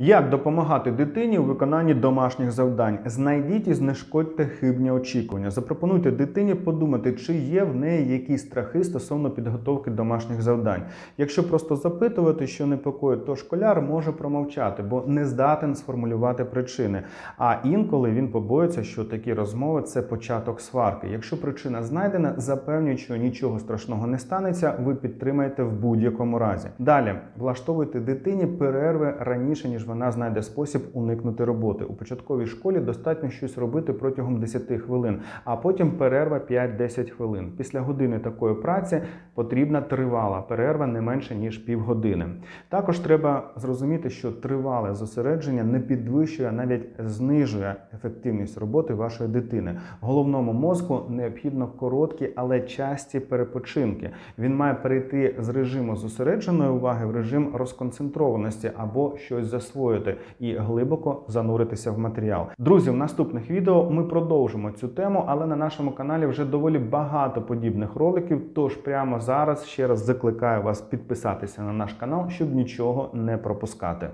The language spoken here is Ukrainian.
Як допомагати дитині у виконанні домашніх завдань? Знайдіть і знешкодьте хибні очікування. Запропонуйте дитині подумати, чи є в неї якісь страхи стосовно підготовки домашніх завдань. Якщо просто запитувати, що непокоїть, то школяр може промовчати, бо не здатен сформулювати причини. А інколи він побоїться, що такі розмови це початок сварки. Якщо причина знайдена, запевнюють, що нічого страшного не станеться, ви підтримаєте в будь-якому разі. Далі влаштовуйте дитині перерви раніше, ніж вона знайде спосіб уникнути роботи. У початковій школі достатньо щось робити протягом 10 хвилин, а потім перерва 5-10 хвилин. Після години такої праці потрібна тривала перерва не менше ніж півгодини. Також треба зрозуміти, що тривале зосередження не підвищує, а навіть знижує ефективність роботи вашої дитини. Головному мозку необхідно короткі, але часті перепочинки. Він має перейти з режиму зосередженої уваги в режим розконцентрованості або щось засвоїти і глибоко зануритися в матеріал. Друзі, в наступних відео ми продовжимо цю тему, але на нашому каналі вже доволі багато подібних роликів. Тож прямо зараз ще раз закликаю вас підписатися на наш канал, щоб нічого не пропускати.